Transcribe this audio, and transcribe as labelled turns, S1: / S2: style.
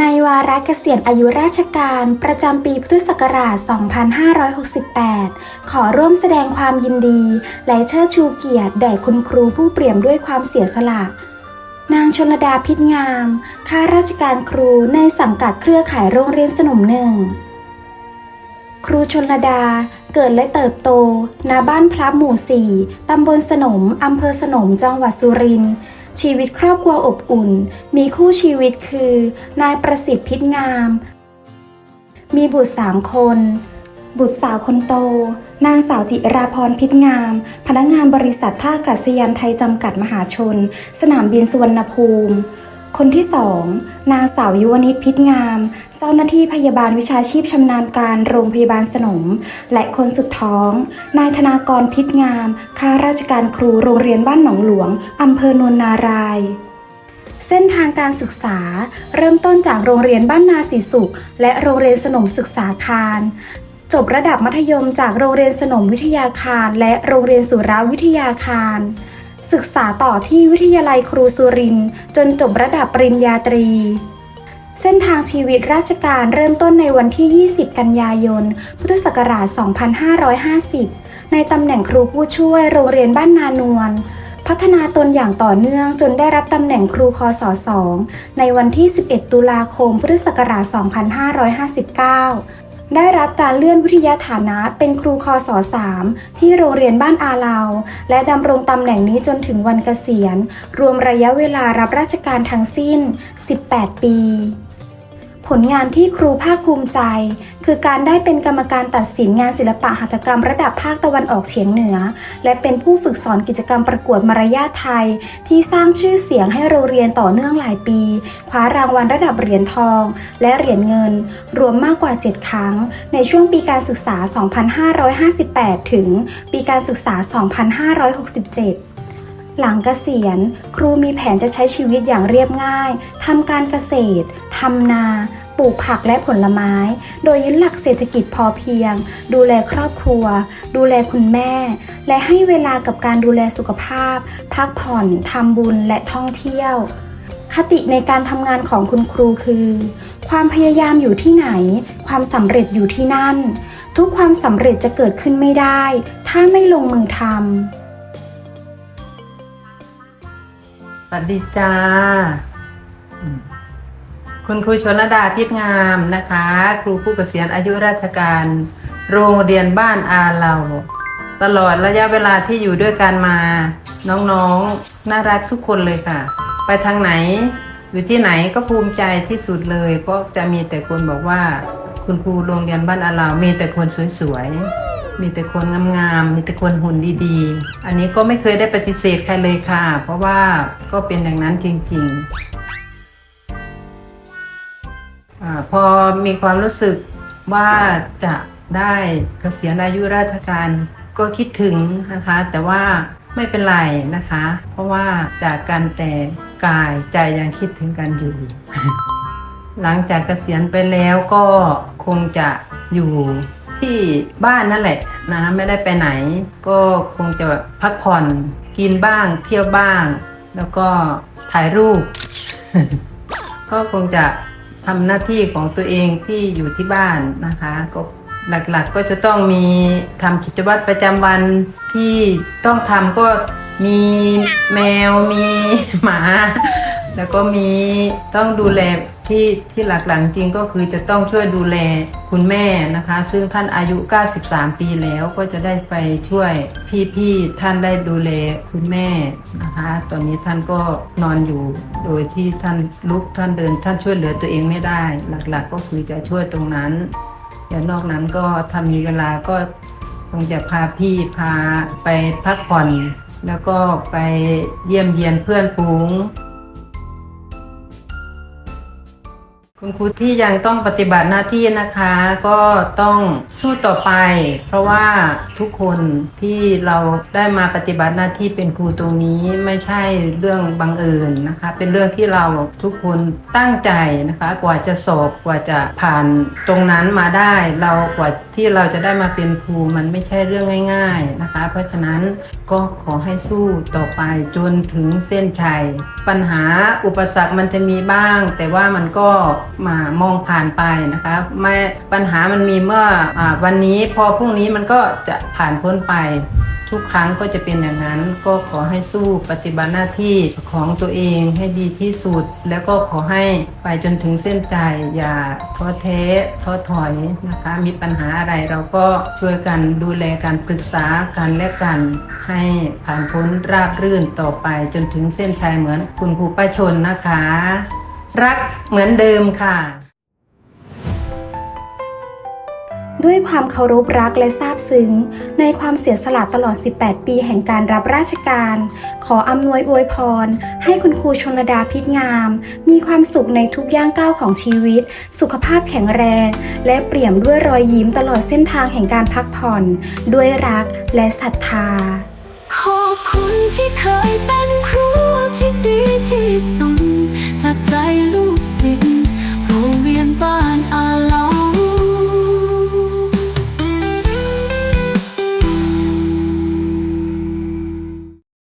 S1: ในวาระเกษียณอายุราชการประจำปีพุทธศักราช 2568 ขอร่วมแสดงความยินดี และเชิดชูเกียรติแด่คุณครูผู้เปี่ยมด้วยความเสียสละ นางชนลดาพิษงาม ข้าราชการครูในสังกัดเครือข่ายโรงเรียนสนมหนึ่ง ครูชนลดาเกิดและเติบโตณบ้านพระหมู่สี่ตำบลสนมอำเภอสนมจังหวัดสุรินทร์ ชีวิตครอบครัวอบอุ่น มีคู่ชีวิตคือ นายประสิทธิ์พิษงาม มีบุตรสามคน บุตรสาวคนโต นางสาวจิราพรพิษงาม พนักงานบริษัทท่าอากาศยานไทยจำกัดมหาชน สนามบินสุวรรณภูมิ คนที่สองนางสาวยุวนิตพิษงาม เจ้าหน้าที่พยาบาลวิชาชีพชำนาญการโรงพยาบาลสนม และคนสุดท้อง นายธนากรพิษงาม ข้าราชการครูโรงเรียนบ้านหนองหลวงอำเภอนนนารายเส้นทางการศึกษาเริ่มต้นจากโรงเรียนบ้านนาสีสุข และโรงเรียนสนมศึกษาคารจบระดับมัธยมจากโรงเรียนสนมวิทยาคาร และโรงเรียนสุราวิทยาคาร ศึกษาต่อที่วิทยาลัยครูสุรินทร์จนจบระดับปริญญาตรี เส้นทางชีวิตราชการเริ่มต้นในวันที่ 20 กันยายน พุทธศักราช 2550 ในตำแหน่งครูผู้ช่วยโรงเรียนบ้านนานวลพัฒนาตนอย่างต่อเนื่องจนได้รับตำแหน่งครูคศ2ในวันที่ 11 ตุลาคม พุทธศักราช 2559 ได้รับการเลื่อนวิทยาฐานะเป็นครูคอสอ3ที่โรงเรียนบ้านอาลาว และดำรงตำแหน่งนี้จนถึงวันเกษียณ รวมระยะเวลารับราชการทั้งสิ้น 18 ปี ผลงานที่ครูภาคภูมิใจ คือการได้เป็นกรรมการตัดสินงานศิลปะหัตถกรรมระดับภาคตะวันออกเฉียงเหนือ และเป็นผู้ฝึกสอนกิจกรรมประกวดมารยาทไทย ที่สร้างชื่อเสียงให้โรงเรียนต่อเนื่องหลายปี คว้ารางวัลระดับเหรียญทอง และเหรียญเงิน รวมมากกว่า 7 ครั้ง ในช่วงปีการศึกษา 2558 ถึง ปีการศึกษา 2567 หลังเกษียณ ครูมีแผนจะใช้ชีวิตอย่างเรียบง่ายทำการเกษตรทำนาปลูกผักและผลไม้ โดยยึดหลักเศรษฐกิจพอเพียง ดูแลครอบครัว ดูแลคุณแม่ และให้เวลากับการดูแลสุขภาพ พักผ่อนทำบุญและท่องเที่ยว คติในการทำงานของคุณครูคือ ความพยายามอยู่ที่ไหน ความสำเร็จอยู่ที่นั่น ทุกความสำเร็จจะเกิดขึ้นไม่ได้ ถ้าไม่ลงมือทำ
S2: สวัสดีจ้า คุณครูชนลดาพิษงามนะคะ ครูผู้เกษียณอายุราชการ โรงเรียนบ้านอาเหล่า ตลอดระยะเวลาที่อยู่ด้วยกันมา น้องๆ น่ารักทุกคนเลยค่ะ ไปทางไหน อยู่ที่ไหนก็ภูมิใจที่สุดเลย เพราะจะมีแต่คนบอกว่า คุณครูโรงเรียนบ้านอาเหล่ามีแต่คนสวยๆ มีแต่คนงามๆ มีแต่คนหุ่นดีๆ อันนี้ก็ไม่เคยได้ปฏิเสธใครเลยค่ะ เพราะว่าก็เป็นอย่างนั้นจริงๆอาพอมีความรู้สึกว่าจะได้เกษียณอายุราชการก็คิดถึงนะคะ แต่ว่าไม่เป็นไรนะคะ เพราะว่าจากกันแต่กายใจยังคิดถึงกันอยู่ หลังจากเกษียณไปแล้วก็คงจะอยู่ ที่บ้านนั่นแหละนะไม่ได้ไปไหน ก็คงจะพักผ่อนกินบ้างเที่ยวบ้าง แล้วก็ถ่ายรูป ก็คงจะทำหน้าที่ของตัวเองที่อยู่ที่บ้านนะคะก็หลักๆก็จะต้องมีทำกิจวัตรประจำวันที่ต้องทำก็มีแมวมีหมา แล้วก็มีต้องดูแลที่ที่หลักๆจริงก็คือจะต้องช่วยดูแลคุณแม่นะคะ ซึ่งท่านอายุ 93 ปีแล้วก็จะได้ไปช่วยพี่ๆท่านได้ดูแลคุณแม่นะคะ ตอนนี้ท่านก็นอนอยู่ โดยที่ท่านลุกท่านเดิน ท่านช่วยเหลือตัวเองไม่ได้ หลักๆ ก็คือจะช่วยตรงนั้นอย่างนอกนั้นก็ถ้ามีเวลาก็คงจะพาพี่พาไปพักผ่อน แล้วก็ไปเยี่ยมเยียนเพื่อนฝูง คุณครูที่ยังต้องปฏิบัติหน้าที่นะคะก็ต้องสู้ต่อไป เพราะว่าทุกคนที่เราได้มาปฏิบัติหน้าที่เป็นครูตรงนี้ไม่ใช่เรื่องบังเอิญนะคะ เป็นเรื่องที่เราทุกคนตั้งใจนะคะ กว่าจะสอบกว่าจะผ่านตรงนั้นมาได้ เรากว่าที่เราจะได้มาเป็นครูมันไม่ใช่เรื่องง่าย ๆนะคะ เพราะฉะนั้นก็ขอให้สู้ต่อไปจนถึงเส้นชัยปัญหาอุปสรรคมันจะมีบ้าง แต่ว่ามันก็ มามองผ่านไปนะคะไม่ปัญหามันมีเมื่ออวันนี้พอพรุ่งนี้มันก็จะผ่านพ้นไป ทุกครั้งก็จะเป็นอย่างนั้น ก็ขอให้สู้ปฏิบัติหน้าที่ของตัวเองให้ดีที่สุด แล้วก็ขอให้ไปจนถึงเส้นใจอย่าท้อแท้ท้อถอยนะคะ มีปัญหาอะไรเราก็ช่วยกันดูแลกันปรึกษากันและกันให้ผ่านพ้นราบรื่นต่อไปจนถึงเส้นชัยเหมือนคุณครูป้าชนนะคะ รักเหมือนเดิมค่ะ
S1: ด้วยความเคารพรักและซาบซึ้ง ในความเสียสละตลอด 18 ปีแห่งการรับราชการ ขออำนวยอวยพร ให้คุณครูชนลดาพิษงาม มีความสุขในทุกย่างก้าวของชีวิต สุขภาพแข็งแรง และเปี่ยมด้วยรอยยิ้มตลอดเส้นทางแห่งการพักผ่อน ด้วยรักและศรัทธา
S3: ขอบคุณที่เคย 在路